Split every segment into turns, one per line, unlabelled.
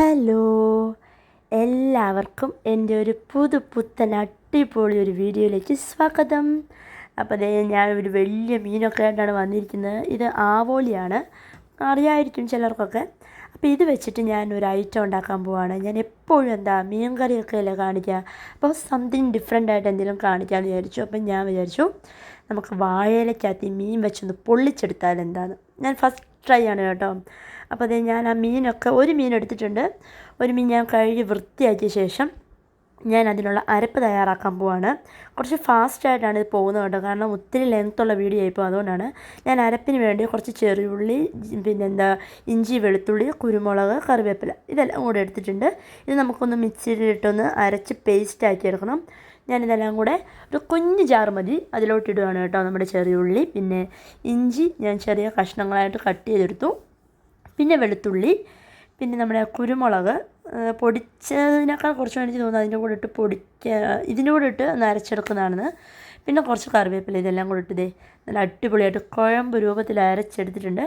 Hello. എല്ലാവർക്കും എന്റെ ഒരു പുതു പുത്തൻ അടിപൊളി ഒരു വീഡിയോയിലേക്ക് സ്വാഗതം. അപ്പോൾ അതേ ഞാൻ ഒരു വലിയ മീനൊക്കെ ആയിട്ടാണ് വന്നിരിക്കുന്നത്. ഇത് ആവോലിയാണ് അറിയായിരിക്കും ചിലർക്കൊക്കെ. അപ്പോൾ ഇത് വെച്ചിട്ട് ഞാൻ ഒരു ഐറ്റം ഉണ്ടാക്കാൻ പോവാണ്. ഞാൻ എപ്പോഴും എന്താ മീൻ കറിയൊക്കെ അല്ലേ കാണിക്കുക? അപ്പോൾ സംതിങ് ഡിഫറെന്റ് ആയിട്ട് എന്തെങ്കിലും കാണിക്കാമെന്ന് വിചാരിച്ചു. അപ്പം ഞാൻ വിചാരിച്ചു നമുക്ക് വാഴയിലക്കകത്ത് മീൻ വെച്ചൊന്ന് പൊള്ളിച്ചെടുത്താൽ എന്താണ് ഞാൻ ഫസ്റ്റ് ട്രൈ ആണ് കേട്ടോ. അപ്പോൾ അതേ ഞാൻ ആ മീനൊക്കെ ഒരു മീൻ എടുത്തിട്ടുണ്ട്. ഒരു മീൻ ഞാൻ കഴുകി വൃത്തിയാക്കിയ ശേഷം ഞാൻ അതിനുള്ള അരപ്പ് തയ്യാറാക്കാൻ പോവാണ്. കുറച്ച് ഫാസ്റ്റായിട്ടാണ് ഇത് പോകുന്നത് കേട്ടോ. കാരണം ഒത്തിരി ലെങ്ത്തുള്ള വീഡിയോ ആയിപ്പോൾ അതുകൊണ്ടാണ് ഞാൻ അരപ്പിന് വേണ്ടി കുറച്ച് ചെറിയുള്ളി പിന്നെന്താ ഇഞ്ചി വെളുത്തുള്ളി കുരുമുളക് കറിവേപ്പില ഇതെല്ലാം കൂടെ എടുത്തിട്ടുണ്ട്. ഇത് നമുക്കൊന്ന് മിക്സിയിലിട്ടൊന്ന് അരച്ച് പേസ്റ്റ് ആക്കി എടുക്കണം. ഞാനിതെല്ലാം കൂടെ ഒരു കുഞ്ഞ് ജാർ മതി. അതിലോട്ടിടുകയാണ് കേട്ടോ നമ്മുടെ ചെറിയ ഉള്ളി. പിന്നെ ഇഞ്ചി ഞാൻ ചെറിയ കഷ്ണങ്ങളായിട്ട് കട്ട് ചെയ്തെടുത്തു. പിന്നെ വെളുത്തുള്ളി. പിന്നെ നമ്മുടെ കുരുമുളക്. പൊടിച്ചതിനേക്കാൾ കുറച്ച് എനിക്ക് തോന്നുന്നു അതിന്റെ കൂടെ ഇട്ട് പൊടിക്ക ഇതിന്റെ കൂടെ ഇട്ട് നരച്ചെടുക്കുന്നതാണെന്ന് പിന്നെ കുറച്ച് കറിവേപ്പില ഇതെല്ലാം കൂടെ ഇട്ട് നല്ല അടിപൊളിയായിട്ട് കുഴമ്പ് രൂപത്തിൽ അരച്ചെടുത്തിട്ടുണ്ട്.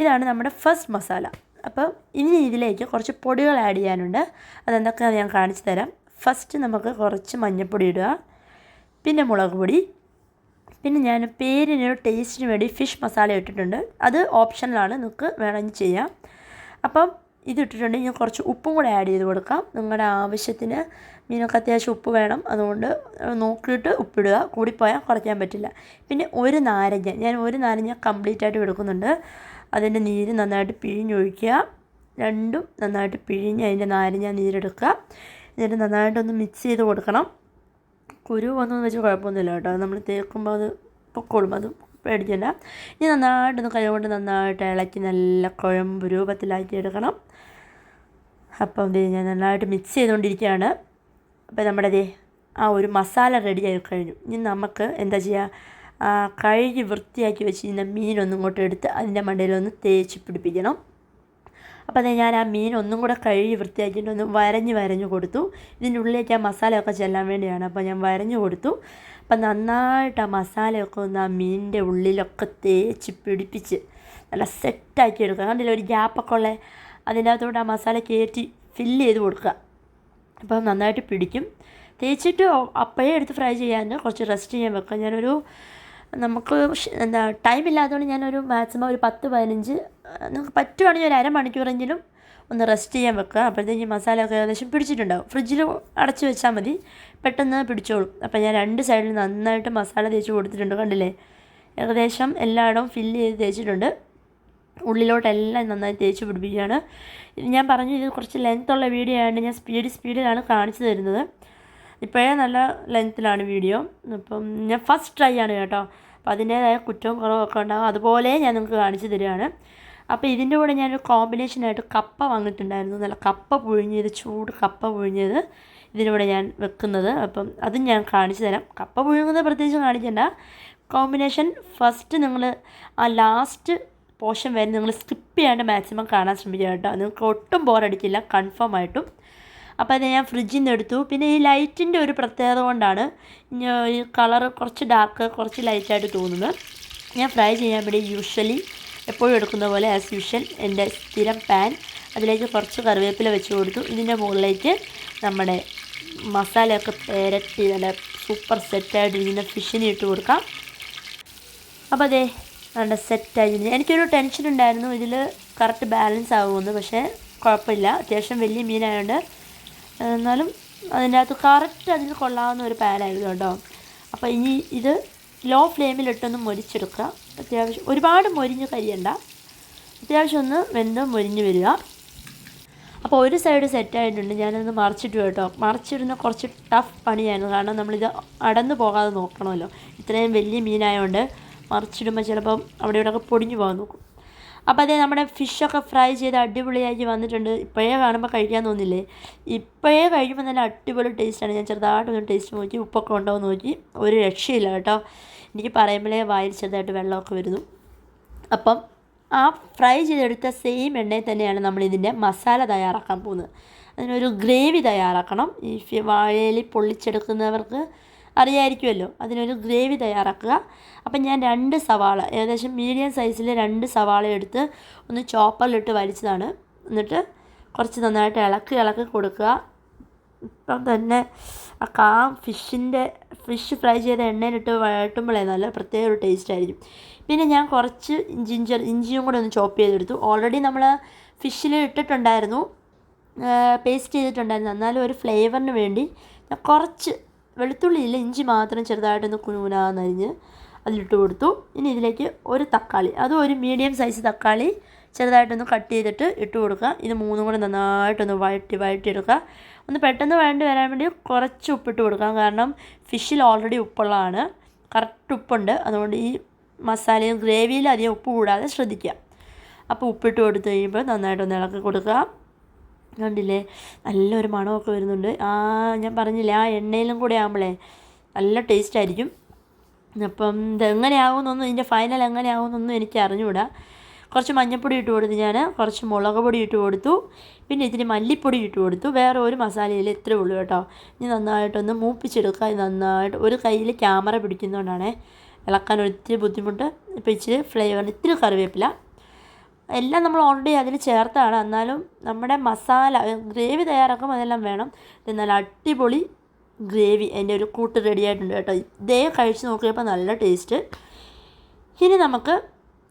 ഇതാണ് നമ്മുടെ ഫസ്റ്റ് മസാല. അപ്പോൾ ഇനി ഇതിലേക്ക് കുറച്ച് പൊടികൾ ആഡ് ചെയ്യാനുണ്ട്. അതെന്തൊക്കെയാണെന്ന് ഞാൻ കാണിച്ചു തരാം. ഫസ്റ്റ് നമുക്ക് കുറച്ച് മഞ്ഞൾപ്പൊടി ഇടുക. പിന്നെ മുളക് പൊടി. പിന്നെ ഞാൻ പേരിന് ടേസ്റ്റിന് വേണ്ടി ഫിഷ് മസാല ഇട്ടിട്ടുണ്ട്. അത് ഓപ്ഷനിലാണ് നിങ്ങൾക്ക് വേണമെങ്കിൽ ചെയ്യാം. അപ്പം ഇത് ഇട്ടിട്ടുണ്ടെങ്കിൽ ഞാൻ കുറച്ച് ഉപ്പും കൂടെ ആഡ് ചെയ്ത് കൊടുക്കാം. നിങ്ങളുടെ ആവശ്യത്തിന് മീനൊക്കെ അത്യാവശ്യം ഉപ്പ് വേണം. അതുകൊണ്ട് നോക്കിയിട്ട് ഉപ്പിടുക കൂടിപ്പോയാൽ കുറയ്ക്കാൻ പറ്റില്ല. പിന്നെ ഒരു നാരങ്ങ. ഞാൻ ഒരു നാരങ്ങ കംപ്ലീറ്റ് ആയിട്ട് എടുക്കുന്നുണ്ട്. അതിന്റെ നീര് നന്നായിട്ട് പിഴിഞ്ഞൊഴിക്കുക. രണ്ടും നന്നായിട്ട് പിഴിഞ്ഞ് അതിന്റെ നാരങ്ങ നീരെടുക്കുക. എന്നിട്ട് നന്നായിട്ടൊന്ന് മിക്സ് ചെയ്ത് കൊടുക്കണം. കുരു വന്നു വെച്ച് കുഴപ്പമൊന്നുമില്ല കേട്ടോ. നമ്മൾ തേക്കുമ്പോൾ അത് പൊക്കോളും. അത് പേടിക്കണ്ട. ഇനി നന്നായിട്ടൊന്ന് കൈ കൊണ്ട് നന്നായിട്ട് ഇളക്കി നല്ല കുഴമ്പ് രൂപത്തിലാക്കി എടുക്കണം. അപ്പം ഇത് ഞാൻ നന്നായിട്ട് മിക്സ് ചെയ്തുകൊണ്ടിരിക്കുകയാണ്. അപ്പോൾ നമ്മുടെ ദേ ആ ഒരു മസാല റെഡി ആയി കഴിഞ്ഞു. ഇനി നമുക്ക് എന്താ ചെയ്യുക? കഴുകി വൃത്തിയാക്കി വെച്ചിരുന്ന മീനൊന്നും ഇങ്ങോട്ട് എടുത്ത് അതിന്റെ മണ്ടയിലൊന്ന് തേച്ച് പിടിപ്പിക്കണം. അപ്പോൾ ഞാൻ ആ മീൻ ഒന്നും കൂടെ കഴുകി വൃത്തിയാക്കിയിട്ട് ഒന്ന് വരഞ്ഞ് വരഞ്ഞ് കൊടുത്തു. ഇതിന്റെ ഉള്ളിലേക്ക് ആ മസാലയൊക്കെ ചെല്ലാൻ വേണ്ടിയാണ്. അപ്പോൾ ഞാൻ വരഞ്ഞ് കൊടുത്തു. അപ്പം നന്നായിട്ട് ആ മസാലയൊക്കെ ഒന്ന് ആ മീനിന്റെ ഉള്ളിലൊക്കെ തേച്ച് പിടിപ്പിച്ച് നല്ല സെറ്റാക്കി എടുക്കുക. കണ്ടില്ല ഒരു ഗ്യാപ്പൊക്കെ ഉള്ള അതിന്റെ അകത്തോട്ട് ആ മസാല കയറ്റി ഫില്ല് ചെയ്ത് കൊടുക്കുക. അപ്പം നന്നായിട്ട് പിടിക്കും. തേച്ചിട്ട് അപ്പോഴേ എടുത്ത് ഫ്രൈ ചെയ്യാൻ കുറച്ച് റെസ്റ്റ് ചെയ്യാൻ വെക്കുക. ഞാനൊരു നമുക്ക് എന്താ ടൈം ഇല്ലാത്തതുകൊണ്ട് ഞാനൊരു മാക്സിമം ഒരു പത്ത് പതിനഞ്ച് നമുക്ക് പറ്റുവാണെങ്കിൽ ഒരു അരമണിക്കൂറെങ്കിലും ഒന്ന് റെസ്റ്റ് ചെയ്യാൻ വെക്കുക. അപ്പോഴത്തേക്ക് മസാലയൊക്കെ ഏകദേശം പിടിച്ചിട്ടുണ്ടാവും. ഫ്രിഡ്ജിൽ അടച്ച് വെച്ചാൽ മതി. പെട്ടെന്ന് പിടിച്ചോളും. അപ്പോൾ ഞാൻ രണ്ട് സൈഡിൽ നന്നായിട്ട് മസാല തേച്ച് കൊടുത്തിട്ടുണ്ട്. കണ്ടില്ലേ? ഏകദേശം എല്ലായിടവും ഫില്ല് ചെയ്ത് തേച്ചിട്ടുണ്ട്. ഉള്ളിലോട്ടെല്ലാം നന്നായി തേച്ച് പിടിപ്പിക്കുകയാണ്. ഞാൻ പറഞ്ഞു ഇത് കുറച്ച് ലെങ്ത്തുള്ള വീഡിയോ ആയതുകൊണ്ട് ഞാൻ സ്പീഡ് സ്പീഡിലാണ് കാണിച്ചു തരുന്നത്. ഇപ്പോഴേ നല്ല ലെങ്ത്തിലാണ് വീഡിയോ അപ്പം ഞാൻ ഫസ്റ്റ് ട്രൈ ആണ് കേട്ടോ. അപ്പോൾ അതിന്റേതായ കുറ്റവും കുറവൊക്കെ ഉണ്ടാകും അതുപോലെ ഞാൻ നിങ്ങൾക്ക് കാണിച്ചു തരികയാണ്. അപ്പോൾ ഇതിന്റെ കൂടെ ഞാനൊരു കോമ്പിനേഷനായിട്ട് കപ്പ വന്നിട്ടുണ്ടായിരുന്നു. നല്ല കപ്പ പുഴുങ്ങിയത് ചൂട് കപ്പ പുഴുങ്ങിയത് ഇതിന്റെ കൂടെ ഞാൻ വെക്കുന്നത്. അപ്പം അതും ഞാൻ കാണിച്ചു തരാം. കപ്പ പുഴുങ്ങുന്നത് പ്രത്യേകിച്ച് കാണിക്കണ്ട. കോമ്പിനേഷൻ ഫസ്റ്റ് നിങ്ങൾ ആ ലാസ്റ്റ് പോർഷൻ വരെ നിങ്ങൾ സ്കിപ്പ് ചെയ്യാണ്ട് മാക്സിമം കാണാൻ ശ്രമിക്കുക കേട്ടോ. നിങ്ങൾക്ക് ഒട്ടും ബോറടിക്കില്ല കൺഫേം ആയിട്ടും. അപ്പോൾ അത് ഞാൻ ഫ്രിഡ്ജിൽ നിന്ന് എടുത്തു. പിന്നെ ഈ ലൈറ്റിന്റെ ഒരു പ്രത്യേകത കൊണ്ടാണ് കളർ കുറച്ച് ഡാർക്ക് കുറച്ച് ലൈറ്റായിട്ട് തോന്നുന്നത്. ഞാൻ ഫ്രൈ ചെയ്യാൻ വേണ്ടി യൂഷ്വലി എപ്പോഴും എടുക്കുന്ന പോലെ ആസ് യൂഷ്വൽ എന്റെ സ്ഥിരം പാൻ. അതിലേക്ക് കുറച്ച് കറിവേപ്പില വെച്ച് കൊടുത്തു. ഇതിന്റെ മുകളിലേക്ക് നമ്മുടെ മസാലയൊക്കെ പേരട്ടി നല്ല സൂപ്പർ സെറ്റായിട്ടിരിക്കുന്ന ഫിഷിന് ഇട്ട് കൊടുക്കാം. അപ്പോൾ അതെ നല്ല സെറ്റായി എനിക്കൊരു ടെൻഷൻ ഉണ്ടായിരുന്നു. ഇതിൽ കറക്റ്റ് ബാലൻസ് ആകുമെന്ന് പക്ഷേ കുഴപ്പമില്ല. അത്യാവശ്യം വലിയ മീനായതുകൊണ്ട് എന്നാലും അതിന്റെ അകത്ത് കറക്റ്റ് അതിൽ കൊള്ളാവുന്ന ഒരു പാനായിരുന്നു കേട്ടോ. അപ്പോൾ ഇനി ഇത് ലോ ഫ്ലെയിമിലിട്ടൊന്ന് മൊരിച്ചെടുക്കുക. അത്യാവശ്യം ഒരുപാട് മൊരിഞ്ഞ് കരിയണ്ട. അത്യാവശ്യം ഒന്ന് വെന്ത് മൊരിഞ്ഞ് വരിക. അപ്പോൾ ഒരു സൈഡ് സെറ്റായിട്ടുണ്ട് ഞാനത് മറിച്ചിട്ട് കേട്ടോ. മറിച്ചിടുന്ന കുറച്ച് ടഫ് പണിയായിരുന്നു. കാരണം നമ്മളിത് അടന്നു പോകാതെ നോക്കണമല്ലോ. ഇത്രയും വലിയ മീനായതുകൊണ്ട് മറിച്ചിടുമ്പോൾ ചിലപ്പം അവിടെ ഇവിടെയൊക്കെ പൊടിഞ്ഞു പോകാൻ നോക്കും. അപ്പോൾ അതേ നമ്മുടെ ഫിഷൊക്കെ ഫ്രൈ ചെയ്ത് അടിപൊളിയാക്കി വന്നിട്ടുണ്ട്. ഇപ്പോഴേ കാണുമ്പോൾ കഴിക്കാൻ തോന്നില്ലേ? ഇപ്പോഴേ കഴിക്കുമ്പോൾ നല്ല അടിപൊളി ടേസ്റ്റാണ്. ഞാൻ ചെറുതായിട്ടൊന്ന് ടേസ്റ്റ് നോക്കി ഉപ്പൊക്കെ ഉണ്ടോ എന്ന് നോക്കി. ഒരു രക്ഷയില്ല കേട്ടോ. എനിക്ക് പറയുമ്പോഴേ വായിൽ ചെറുതായിട്ട് വെള്ളമൊക്കെ വരുന്നു. അപ്പം ആ ഫ്രൈ ചെയ്തെടുത്ത സെയിം എണ്ണയിൽ തന്നെയാണ് നമ്മൾ ഇതിന്റെ മസാല തയ്യാറാക്കാൻ പോകുന്നത്. അതിനൊരു ഗ്രേവി തയ്യാറാക്കണം. ഈ വാഴയിൽ പൊള്ളിച്ചെടുക്കുന്നവർക്ക് അറിയായിരിക്കുമല്ലോ. അതിനൊരു ഗ്രേവി തയ്യാറാക്കുക. അപ്പം ഞാൻ രണ്ട് സവാള ഏകദേശം മീഡിയം സൈസിൽ രണ്ട് സവാള എടുത്ത് ഒന്ന് ചോപ്പറിലിട്ട് വലിച്ചതാണ്. എന്നിട്ട് കുറച്ച് നന്നായിട്ട് ഇളക്കി ഇളക്കി കൊടുക്കുക. ഇപ്പം തന്നെ ആ കാ ഫിഷിന്റെ ഫിഷ് ഫ്രൈ ചെയ്ത എണ്ണയിലിട്ട് വഴട്ടുമ്പോഴേ നല്ല പ്രത്യേക ഒരു ടേസ്റ്റ് ആയിരിക്കും. പിന്നെ ഞാൻ കുറച്ച് ജിഞ്ചർ ഇഞ്ചിയും കൂടെ ഒന്ന് ചോപ്പ് ചെയ്തെടുത്തു. ഓൾറെഡി നമ്മൾ ഫിഷിൽ ഇട്ടിട്ടുണ്ടായിരുന്നു. പേസ്റ്റ് ചെയ്തിട്ടുണ്ടായിരുന്നു. എന്നാലും ഒരു ഫ്ലേവറിന് വേണ്ടി ഞാൻ കുറച്ച് വെളുത്തുള്ളിയില്ല ഇഞ്ചി മാത്രം ചെറുതായിട്ടൊന്ന് കുനുകുനാന്നരിഞ്ഞ് അതിലിട്ട് കൊടുത്തു. ഇനി ഇതിലേക്ക് ഒരു തക്കാളി അതും ഒരു മീഡിയം സൈസ് തക്കാളി ചെറുതായിട്ടൊന്ന് കട്ട് ചെയ്തിട്ട് ഇട്ട് കൊടുക്കുക. ഇത് മൂന്നും കൂടെ നന്നായിട്ടൊന്ന് വഴറ്റി വഴറ്റിയെടുക്കുക ഒന്ന് പെട്ടെന്ന് വഴണ്ടി വരാൻ വേണ്ടി കുറച്ച് ഉപ്പിട്ട് കൊടുക്കാം കാരണം ഫിഷിൽ ഓൾറെഡി ഉപ്പുള്ളതാണ്. കറക്റ്റ് ഉപ്പുണ്ട്. അതുകൊണ്ട് ഈ മസാലയും ഗ്രേവിയിൽ അധികം ഉപ്പ് കൂടാതെ ശ്രദ്ധിക്കുക. അപ്പോൾ ഉപ്പിട്ട് കൊടുത്ത് കഴിയുമ്പോൾ നന്നായിട്ടൊന്ന് ഇളക്കി കൊടുക്കുക. കണ്ടില്ലേ? നല്ലൊരു മണമൊക്കെ വരുന്നുണ്ട്. ആ ഞാൻ പറഞ്ഞില്ലേ ആ എണ്ണയിലും കൂടെ ആകുമ്പോഴേ നല്ല ടേസ്റ്റ് ആയിരിക്കും. അപ്പം ഇത് എങ്ങനെയാവുമെന്നൊന്നും ഇതിന്റെ ഫൈനൽ എങ്ങനെയാവുമെന്നൊന്നും എനിക്ക് അറിഞ്ഞുകൂടാ. കുറച്ച് മഞ്ഞൾപ്പൊടി ഇട്ട് കൊടുത്തു ഞാൻ കുറച്ച് മുളക് പൊടി ഇട്ട് കൊടുത്തു പിന്നെ ഇത്തിരി മല്ലിപ്പൊടി ഇട്ട് കൊടുത്തു. വേറെ ഒരു മസാലയിൽ ഇത്രേ ഉള്ളൂ കേട്ടോ. ഇനി നന്നായിട്ടൊന്ന് മൂപ്പിച്ചെടുക്കുക. നന്നായിട്ട് ഒരു കയ്യിൽ ക്യാമറ പിടിക്കുന്നതുകൊണ്ടാണ് ഇളക്കാൻ ഒത്തിരി ബുദ്ധിമുട്ട്. ഇപ്പം ഇച്ചിരി ഫ്ലേവറിന് ഇത്തിരി കറിവേപ്പില. എല്ലാം നമ്മൾ ഓൾറെഡി അതിൽ ചേർത്താണ്. എന്നാലും നമ്മുടെ മസാല ഗ്രേവി തയ്യാറാക്കുമ്പോൾ അതെല്ലാം വേണം. എന്നാൽ അടിപൊളി ഗ്രേവി എന്റെ ഒരു കൂട്ട് റെഡിയായിട്ടുണ്ട് കേട്ടോ. ഇതേ കഴിച്ച് നോക്കിയപ്പോൾ നല്ല ടേസ്റ്റ് ഇനി നമുക്ക്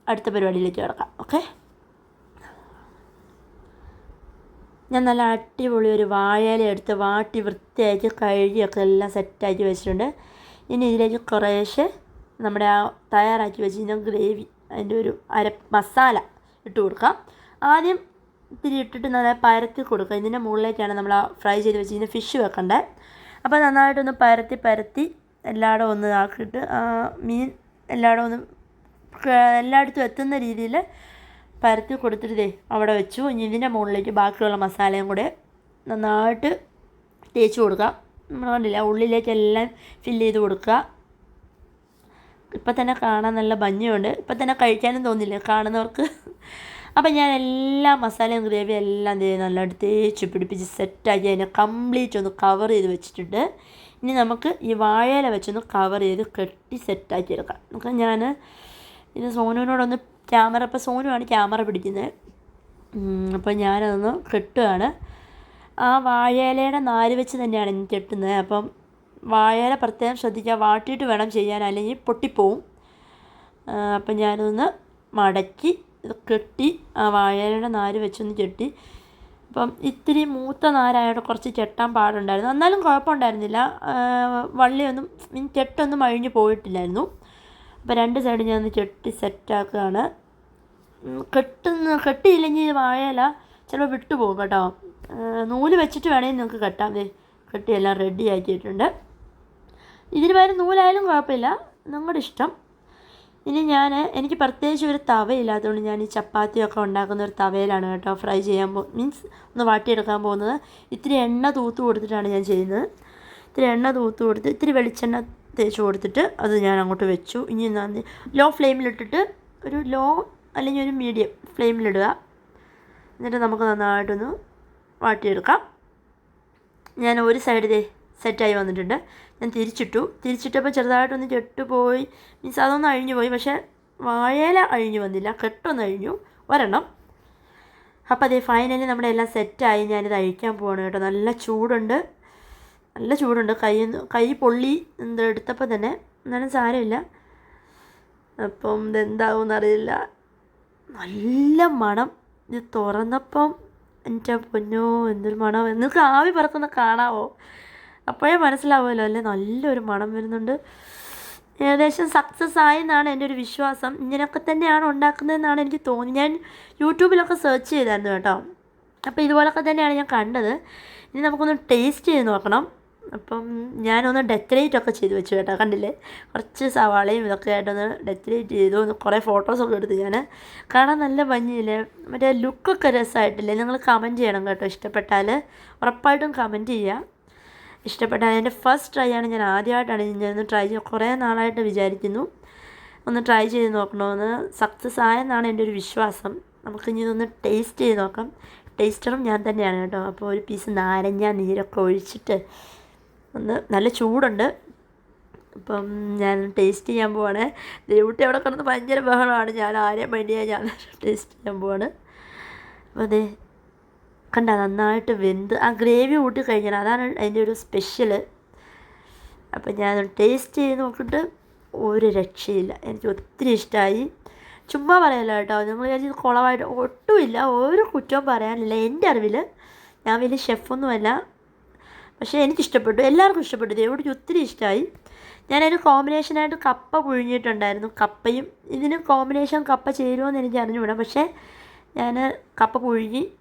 അടുത്ത പരിപാടിയിലേക്ക് കിടക്കാം. ഓക്കെ ഞാൻ നല്ല അടിപൊളി ഒരു വാഴയില എടുത്ത് വാട്ടി വൃത്തിയാക്കി കഴുകിയൊക്കെ എല്ലാം സെറ്റാക്കി വെച്ചിട്ടുണ്ട്. ഇനി ഇതിലേക്ക് കുറേശ്ശെ നമ്മുടെ ആ തയ്യാറാക്കി വെച്ചിരുന്ന ഗ്രേവി അതിന്റെ ഒരു അര മസാല ഇട്ട് കൊടുക്കാം. ആദ്യം ഇത്തിരി ഇട്ടിട്ട് നന്നായി പരത്തി കൊടുക്കുക. ഇതിന്റെ മുകളിലേക്കാണ് നമ്മൾ ആ ഫ്രൈ ചെയ്ത് വെച്ചിരുന്ന ഫിഷ് വെക്കേണ്ടത് അപ്പോൾ നന്നായിട്ടൊന്ന് പരത്തി പരത്തി എല്ലായിടും ഒന്ന് ആക്കിയിട്ട് മീൻ എല്ലായിടും ഒന്ന് എല്ലായിടത്തും എത്തുന്ന രീതിയിൽ പരത്തി കൊടുത്തിട്ട് അവിടെ വെച്ചു. ഇനി ഇതിന്റെ മുകളിലേക്ക് ബാക്കിയുള്ള മസാലയും കൂടെ നന്നായിട്ട് തേച്ച് കൊടുക്കുക നമ്മൾ കണ്ടില്ല ഉള്ളിലേക്കെല്ലാം ഫില്ല് ചെയ്ത് കൊടുക്കുക. ഇപ്പം തന്നെ കാണാൻ നല്ല ഭംഗിയുണ്ട്. ഇപ്പം തന്നെ കഴിക്കാനും തോന്നില്ല കാണുന്നവർക്ക്. അപ്പം ഞാൻ എല്ലാ മസാലയും ഗ്രേവിയും എല്ലാം ദേ നല്ലതായിട്ട് തേച്ച് പിടിപ്പിച്ച് സെറ്റാക്കി അതിനെ കംപ്ലീറ്റ് ഒന്ന് കവർ ചെയ്ത് വെച്ചിട്ടുണ്ട്. ഇനി നമുക്ക് ഈ വാഴയില വെച്ചൊന്ന് കവർ ചെയ്ത് കെട്ടി സെറ്റാക്കി എടുക്കാം. നമുക്ക് ഞാൻ ഇത് സോനുവിനോടൊന്ന് ക്യാമറ ഇപ്പോൾ സോനുവാണ് ക്യാമറ പിടിക്കുന്നത്. അപ്പോൾ ഞാനതൊന്ന് കെട്ടുകയാണ് ആ വാഴയിലയുടെ നാല് വെച്ച് തന്നെയാണ് എനിക്ക് കെട്ടുന്നത്. അപ്പം വാഴയില പ്രത്യേകം ശ്രദ്ധിക്കുക. വാട്ടിയിട്ട് വേണം ചെയ്യാൻ. അല്ലെങ്കിൽ പൊട്ടിപ്പോവും. അപ്പം ഞാനൊന്ന് മടക്കി കെട്ടി ആ വായനയുടെ നാര് വെച്ചൊന്ന് കെട്ടി. അപ്പം ഇത്തിരി മൂത്ത നാരായതുകൊണ്ട് കുറച്ച് കെട്ടാൻ പാടുണ്ടായിരുന്നു. എന്നാലും കുഴപ്പമുണ്ടായിരുന്നില്ല. വള്ളിയൊന്നും മീൻ കെട്ടൊന്നും അഴിഞ്ഞു പോയിട്ടില്ലായിരുന്നു. അപ്പോൾ രണ്ട് സൈഡ് ഞാനൊന്ന് കെട്ടി സെറ്റാക്കുകയാണ്. കെട്ടുന്ന കെട്ടിയില്ലെങ്കിൽ വാഴയില ചിലപ്പോൾ വിട്ടുപോകും കേട്ടോ. നൂൽ വെച്ചിട്ട് വേണമെങ്കിൽ നിങ്ങൾക്ക് കെട്ടാം. കെട്ടിയെല്ലാം റെഡി ആക്കിയിട്ടുണ്ട്. ഇതിന് പകരം നൂലായാലും കുഴപ്പമില്ല. നിങ്ങളുടെ ഇഷ്ടം. ഇനി ഞാൻ എനിക്ക് പ്രത്യേകിച്ച് ഒരു തവയില്ലാത്തതുകൊണ്ട് ഞാൻ ഈ ചപ്പാത്തിയൊക്കെ ഉണ്ടാക്കുന്ന ഒരു തവയിലാണ് കേട്ടോ ഫ്രൈ ചെയ്യാൻ പോ മീൻസ് ഒന്ന് വാട്ടിയെടുക്കാൻ പോകുന്നത്. ഇത്തിരി എണ്ണ തൂത്ത് കൊടുത്തിട്ടാണ് ഞാൻ ചെയ്യുന്നത്. ഇത്തിരി എണ്ണ തൂത്ത് കൊടുത്ത് ഇത്തിരി വെളിച്ചെണ്ണ തേച്ച് കൊടുത്തിട്ട് അത് ഞാൻ അങ്ങോട്ട് വെച്ചു. ഇനി നന്ദി ലോ ഫ്ലെയിമിലിട്ടിട്ട് ഒരു ലോ അല്ലെങ്കിൽ ഒരു മീഡിയം ഫ്ലെയിമിലിടുക എന്നിട്ട് നമുക്ക് നന്നായിട്ടൊന്ന് വാട്ടിയെടുക്കാം. ഞാൻ ഒരു സൈഡ് സെറ്റായി വന്നിട്ടുണ്ട്. ഞാൻ തിരിച്ചിട്ടു. തിരിച്ചിട്ടപ്പോൾ ചെറുതായിട്ടൊന്ന് ചെട്ടുപോയി മീൻസ് അതൊന്നും അഴിഞ്ഞു പോയി. പക്ഷേ വാഴയില അഴിഞ്ഞു വന്നില്ല. കെട്ടൊന്ന് അഴിഞ്ഞു. ഒരെണ്ണം. അപ്പോൾ അതേ ഫൈനലി നമ്മുടെ എല്ലാം സെറ്റായി. ഞാനിത് അഴിക്കാൻ പോവാണ് കേട്ടോ. നല്ല ചൂടുണ്ട്. നല്ല ചൂടുണ്ട്. കൈ കൈ പൊള്ളി എന്താ എടുത്തപ്പോൾ തന്നെ എന്നാലും സാരമില്ല. അപ്പം ഇതെന്താവും എന്നറിയില്ല നല്ല മണം. ഇത് തുറന്നപ്പം എന്റെ പൊന്നോ എന്തൊരു മണം നിങ്ങൾക്ക് ആവി പറക്കുന്ന കാണാവോ? അപ്പോഴേ മനസ്സിലാവുമല്ലോ അല്ലേ? നല്ലൊരു മണം വരുന്നുണ്ട്. ഏകദേശം സക്സസ് ആയി എന്നാണ് എന്റെ ഒരു വിശ്വാസം. ഇങ്ങനെയൊക്കെ തന്നെയാണ് ഉണ്ടാക്കുന്നതെന്നാണ് എനിക്ക് തോന്നി. ഞാൻ യൂട്യൂബിലൊക്കെ സെർച്ച് ചെയ്തായിരുന്നു കേട്ടോ. അപ്പോൾ ഇതുപോലൊക്കെ തന്നെയാണ് ഞാൻ കണ്ടത്. ഇനി നമുക്കൊന്ന് ടേസ്റ്റ് ചെയ്ത് നോക്കണം. അപ്പം ഞാനൊന്ന് ഡെക്കറേറ്റ് ഒക്കെ ചെയ്ത് വെച്ചു കേട്ടോ. കണ്ടില്ലേ? കുറച്ച് സവാളയും ഇതൊക്കെ ആയിട്ടൊന്ന് ഡെക്കറേറ്റ് ചെയ്തു. കുറേ ഫോട്ടോസൊക്കെ എടുത്തു ഞാൻ. കാണാൻ നല്ല ഭംഗിയില്ലേ? മറ്റേ ലുക്കൊക്കെ രസമായിട്ടില്ലേ? നിങ്ങൾ കമന്റ് ചെയ്യണം കേട്ടോ. ഇഷ്ടപ്പെട്ടാൽ ഉറപ്പായിട്ടും കമന്റ് ചെയ്യുക. ഇഷ്ടപ്പെട്ടാൽ അതിന്റെ ഫസ്റ്റ് ട്രൈ ആണ് ഞാൻ ആദ്യമായിട്ടാണ് ഞാൻ ട്രൈ ചെയ്ത് കുറേ നാളായിട്ട് വിചാരിക്കുന്നു. ഒന്ന് ട്രൈ ചെയ്ത് നോക്കണമെന്ന് സക്സസ് ആയെന്നാണ് എന്റെ ഒരു വിശ്വാസം. നമുക്ക് ഇനി ഇതൊന്ന് ടേസ്റ്റ് ചെയ്ത് നോക്കാം. ടേസ്റ്ററും ഞാൻ തന്നെയാണ് കേട്ടോ. അപ്പോൾ ഒരു പീസ് നാരങ്ങ നീരൊക്കെ ഒഴിച്ചിട്ട് ഒന്ന് നല്ല ചൂടുണ്ട്. അപ്പം ഞാൻ ടേസ്റ്റ് ചെയ്യാൻ പോവാണ്. ദേവുട്ടി അവിടെ കിടന്ന് ഭയങ്കര ബഹളമാണ്. ഞാൻ ആരെയും വേണ്ടിയാണ് ഞാൻ ടേസ്റ്റ് ചെയ്യാൻ പോവാണ്. അപ്പോൾ അതെ കണ്ട നന്നായിട്ട് വെന്ത് ആ ഗ്രേവി കൂട്ടി കഴിഞ്ഞാൽ അതാണ് അതിന്റെ ഒരു സ്പെഷ്യൽ അപ്പം ഞാൻ ടേസ്റ്റ് ചെയ്ത് നോക്കിയിട്ട് ഒരു രക്ഷയില്ല. എനിക്ക് ഒത്തിരി ഇഷ്ടമായി ചുമ്മാ പറയല്ല കേട്ടോ. നിങ്ങൾ വിചാരിച്ചത് കുളമായിട്ട് ഒട്ടുമില്ല. ഒരു കുറ്റവും പറയാനില്ല. എന്റെ അറിവിൽ ഞാൻ വലിയ ഷെഫൊന്നുമല്ല. പക്ഷേ എനിക്കിഷ്ടപ്പെട്ടു. എല്ലാവർക്കും ഇഷ്ടപ്പെട്ടു. ദേവോടിക്ക് ഒത്തിരി ഇഷ്ടമായി ഞാനൊരു കോമ്പിനേഷനായിട്ട് കപ്പ പുഴുങ്ങിയിട്ടുണ്ടായിരുന്നു. കപ്പയും ഇതിന് കോമ്പിനേഷൻ കപ്പ ചേരുമോയെന്ന് എനിക്ക് അറിഞ്ഞുകൂടാ. പക്ഷേ ഞാൻ കപ്പ പുഴുങ്ങി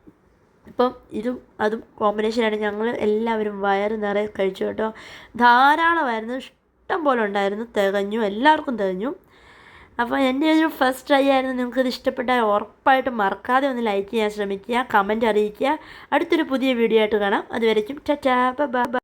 ഇപ്പം ഇതും അതും കോമ്പിനേഷനായിട്ട് ഞങ്ങൾ എല്ലാവരും വയറ് നിറയെ കഴിച്ചു കേട്ടോ. ധാരാളമായിരുന്നു. ഇഷ്ടം പോലെ ഉണ്ടായിരുന്നു. തികഞ്ഞു. എല്ലാവർക്കും തികഞ്ഞു. അപ്പോൾ എന്റെ ഒരു ഫസ്റ്റ് ട്രൈ ആയിരുന്നു. നിങ്ങൾക്കിത് ഇഷ്ടപ്പെട്ടാൽ ഉറപ്പായിട്ടും മറക്കാതെ ഒന്ന് ലൈക്ക് ചെയ്യാൻ ശ്രമിക്കുക കമന്റ് അറിയിക്കുക. അടുത്തൊരു പുതിയ വീഡിയോ ആയിട്ട് കാണാം. അതുവരയ്ക്കും ടാറ്റാ. ബൈ